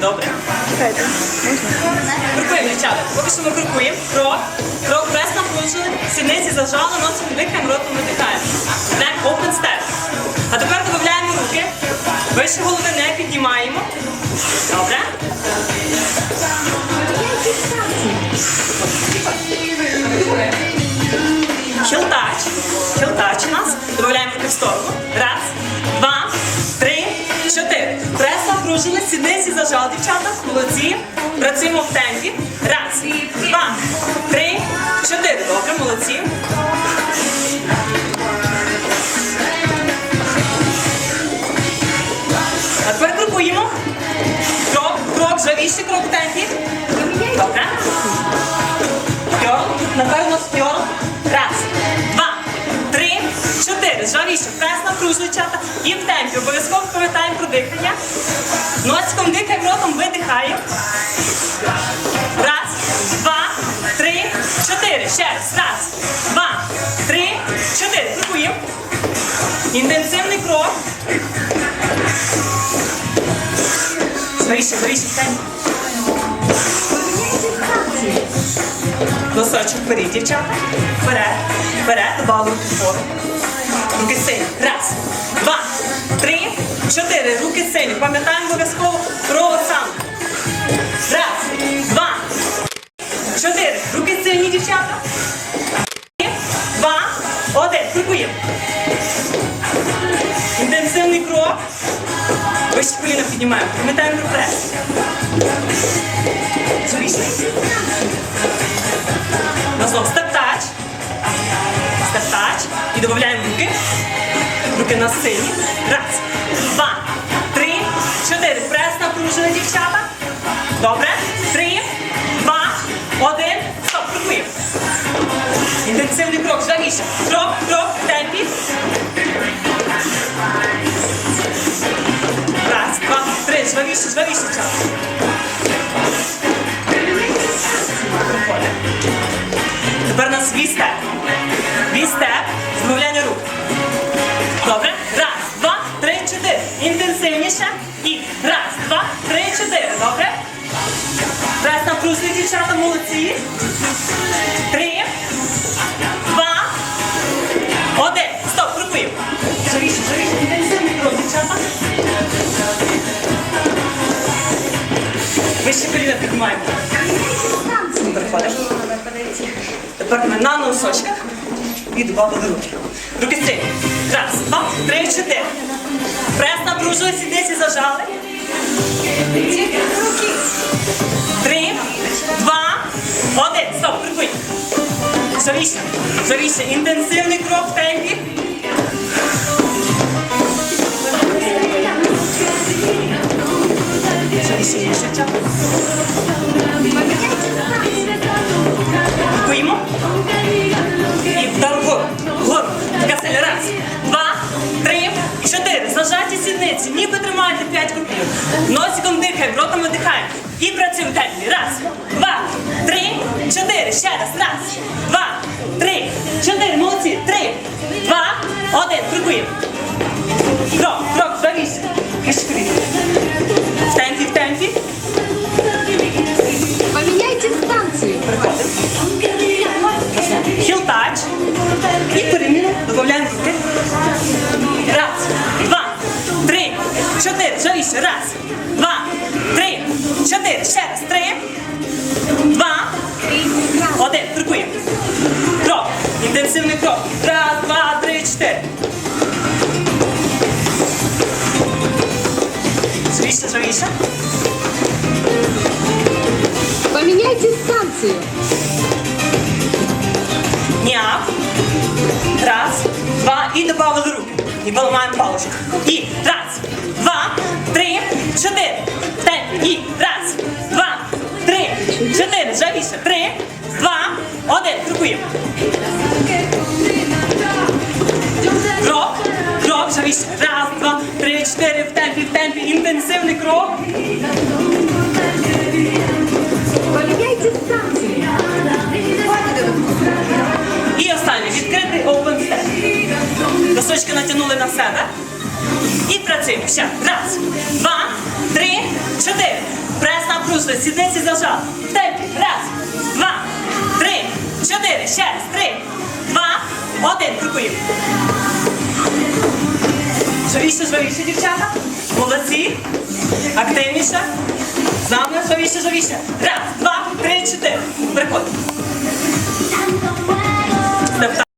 добре? Чекайте. Крокуємо, дівчата. Поки що ми крокуємо. Крок. Крок, прес напружили, сідниці зажали, носом дихаємо, ротом видихаємо. Neck open step. А тепер додаємо руки. Вище голови не піднімаємо. Добре? Хілтач. Хілтач у нас. Додаємо руки в сторону. Сідниці зажали, дівчата. Молодці. Працюємо в темпі. Раз, два, три, чотири. Добре, молодці. А тепер крокуємо. Крок, крок, живіший крок в темпі. Добре. Пьор. Напевно, пьор. Чата. І в темпі. Обов'язково пам'ятаємо про дихання. Носиком дихаємо, ротом видихаємо. Раз, два, три, чотири. Ще раз. Раз, два, три, чотири. Крокуємо. Інтенсивний крок. Живіше, живіше, в темпі. Носочок вперед, дівчата. Вперед, вперед, руки вгору. Руки сильні. Раз, два, три, чотири. Руки сильні. Пам'ятаємо обов'язково про осанку. Раз, два, чотири. Руки сильні, дівчата. Три, Два, один. Крокуємо. Інтенсивний крок. Вище коліна піднімаємо. Пам'ятаємо про прес. Звісно. Назов степ-тач. І додаємо руки. Руки на сині. Раз, два, три, чотири. Прес напружили, дівчата. Добре. Три, два, один. Стоп, крокуємо. Інтенсивний крок, жавіше. Крок, крок, темпі. Раз, два, три. Жвавіше, жвавіше, час. Тепер у нас вістеп. Вістеп. Дівчата, молодці. Три, два, один. Стоп, крокуємо. Живіше, живіше. Інтенсивний крок, дівчата. Вище коліна піднімаємо. Переходимо. Тепер ми на носочках і добавили руки. Руки сильні. Раз, два, три, чотири. Прес напружили, сідниці зажали. Три, Завіше, завіше. Інтенсивний крок в темпі. Крокуємо. І вдар вгору. Вгору. Така сильна. Раз, два, три, чотири. Зажаті сідниці. Ніби тримайте п'ять кроків. Носиком дихаємо, ротом видихаємо. І працюємо в. Раз, два, три, чотири. Ще раз. Раз, два, чотири. Молодці. Три, два, один. Крокуємо. Крок, крок, Інтенсивний крок. Раз, два, три, чотири. Живіше, живіше. Поменяйте станцию. Няк. Раз, два. І добавили руки. І поламаємо паличку. І раз, два, три, чотири. Темп. І раз, два, три, чотири. Живіше. Три, два, один. Крокуємо. Крок, крок, живіше. Раз, два, три, чотири. В темпі, в темпі. Інтенсивний крок. Поменяйте станцию. І останнє. Відкритий open step. Носочки натягнули на себе. І працюємо. Ще. Раз, два, три, чотири. Прес напружили, сідниці зажали. В темпі. Раз, два, три, чотири. Ще раз. Три, два, один. Крокуємо. Жвавіше, жвавіше, дівчата. Молодці. Активніше. З нами жвавіше, жвавіше. Раз, два, три, чотири. Приходь.